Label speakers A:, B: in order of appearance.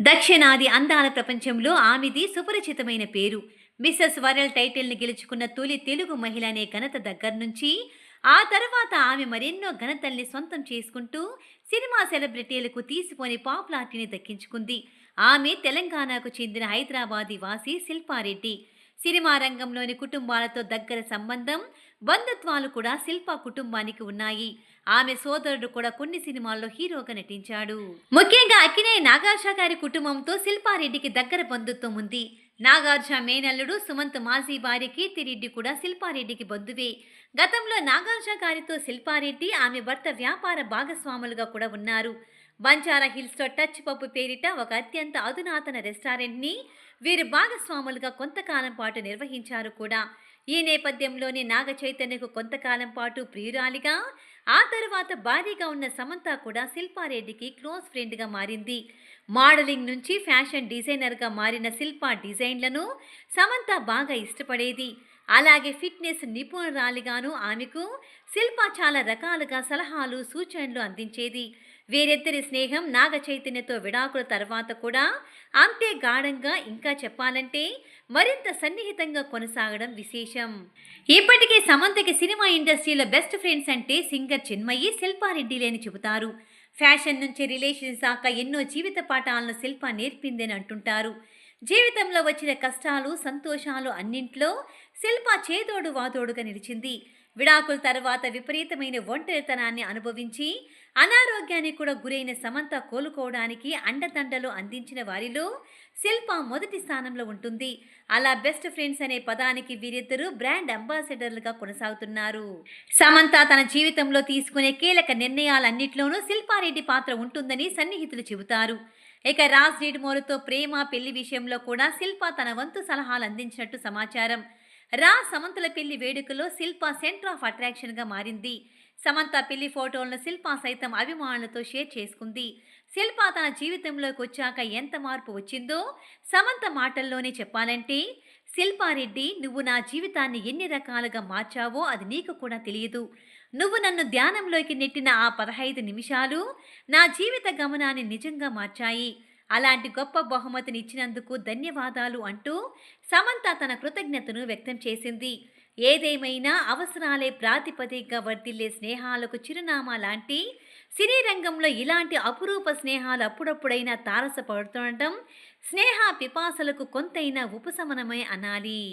A: దక్షిణాది అందాల ప్రపంచంలో ఆమెది సుపరిచితమైన పేరు. మిస్సెస్ వరల్డ్ టైటిల్ని గెలుచుకున్న తొలి తెలుగు మహిళ అనే ఘనత దగ్గర నుంచి ఆ తర్వాత ఆమె మరెన్నో ఘనతల్ని సొంతం చేసుకుంటూ సినిమా సెలబ్రిటీలకు తీసిపోని పాపులారిటీని దక్కించుకుంది. ఆమె తెలంగాణకు చెందిన హైదరాబాదీ వాసి శిల్పారెడ్డి. సినిమా రంగంలోని కుటుంబాలతో దగ్గర సంబంధం బంధుత్వాలు కూడా శిల్ప కుటుంబానికి ఉన్నాయి. ఆమె సోదరుడు కూడా కొన్ని సినిమాల్లో హీరోగా నటించాడు. ముఖ్యంగా అక్కినే నాగార్జున గారి కుటుంబంతో శిల్పారెడ్డికి దగ్గర బంధుత్వం ఉంది. నాగార్జున మేనల్లుడు సుమంత్ మాజీ భార్య కీర్తిరెడ్డి కూడా శిల్పారెడ్డికి బంధువే. గతంలో నాగార్జున గారితో శిల్పారెడ్డి ఆమె భర్త వ్యాపార భాగస్వాములుగా కూడా ఉన్నారు. బంజారా హిల్స్లో టచ్ పప్పు పేరిట ఒక అత్యంత అధునాతన రెస్టారెంట్ని వీరు భాగస్వాములుగా కొంతకాలం పాటు నిర్వహించారు కూడా. ఈ నేపథ్యంలోనే నాగ చైతన్యకు కొంతకాలం పాటు ప్రియురాలిగా ఆ తర్వాత భారీగా ఉన్న సమంత కూడా శిల్పారెడ్డికి క్లోజ్ ఫ్రెండ్గా మారింది. మోడలింగ్ నుంచి ఫ్యాషన్ డిజైనర్గా మారిన శిల్ప డిజైన్లను సమంత బాగా ఇష్టపడేది. అలాగే ఫిట్నెస్ నిపుణురాలిగాను ఆమెకు శిల్ప చాలా రకాలుగా సలహాలు సూచనలు అందించేది. వీరిద్దరి స్నేహం నాగ చైతన్యతో విడాకుల తర్వాత కూడా అంతే గాఢంగా ఇంకా చెప్పాలంటే మరింత సన్నిహితంగా కొనసాగడం విశేషం. ఇప్పటికే సమంతకి సినిమా ఇండస్ట్రీలో బెస్ట్ ఫ్రెండ్స్ అంటే సింగర్ చిన్మయి శిల్పారెడ్డిలేని చెబుతారు. ఫ్యాషన్ నుంచి రిలేషన్స్ దాకా ఎన్నో జీవిత పాఠాలను శిల్ప నేర్పిందని అంటుంటారు. జీవితంలో వచ్చిన కష్టాలు సంతోషాలు అన్నింట్లో శిల్ప చేదోడు వాదోడుగా నిలిచింది. విడాకుల తర్వాత విపరీతమైన ఒంటరితనాన్ని అనుభవించి అనారోగ్యానికి కూడా గురైన సమంత కోలుకోవడానికి అండదండలు అందించిన వారిలో శిల్ప మొదటి స్థానంలో ఉంటుంది. అలా బెస్ట్ ఫ్రెండ్స్ అనే పదానికి వీరిద్దరూ బ్రాండ్ అంబాసిడర్లుగా కొనసాగుతున్నారు. సమంత తన జీవితంలో తీసుకునే కీలక నిర్ణయాలన్నింటిలోనూ శిల్పారెడ్డి పాత్ర ఉంటుందని సన్నిహితులు చెబుతారు. ఇక రాజ్ నీడిమోరుతో ప్రేమ పెళ్ళి విషయంలో కూడా శిల్ప తన వంతు సలహాలు అందించినట్టు సమాచారం. రా సమంతల పెళ్ళి వేడుకలో శిల్ప సెంటర్ ఆఫ్ అట్రాక్షన్గా మారింది. సమంత పెళ్ళి ఫోటోలను శిల్ప సైతం అభిమానులతో షేర్ చేసుకుంది. శిల్ప తన జీవితంలోకి వచ్చాక ఎంత మార్పు వచ్చిందో సమంత మాటల్లోనే చెప్పాలంటే శిల్పారెడ్డి నువ్వు నా జీవితాన్ని ఎన్ని రకాలుగా మార్చావో అది నీకు కూడా తెలియదు. నువ్వు నన్ను ధ్యానంలోకి నెట్టిన ఆ పదహైదు నిమిషాలు నా జీవిత గమనాన్ని నిజంగా మార్చాయి. అలాంటి గొప్ప బహుమతిని ఇచ్చినందుకు ధన్యవాదాలు అంటూ సమంత తన కృతజ్ఞతను వ్యక్తం చేసింది. ఏదేమైనా అవసరాలే ప్రాతిపదికగా వర్ధిల్లే స్నేహాలకు చిరునామా లాంటి సినీ రంగంలో ఇలాంటి అపురూప స్నేహాలు అప్పుడప్పుడైనా తారసపడుతుండటం స్నేహ పిపాసలకు కొంతైనా ఉపశమనమే అనాలి.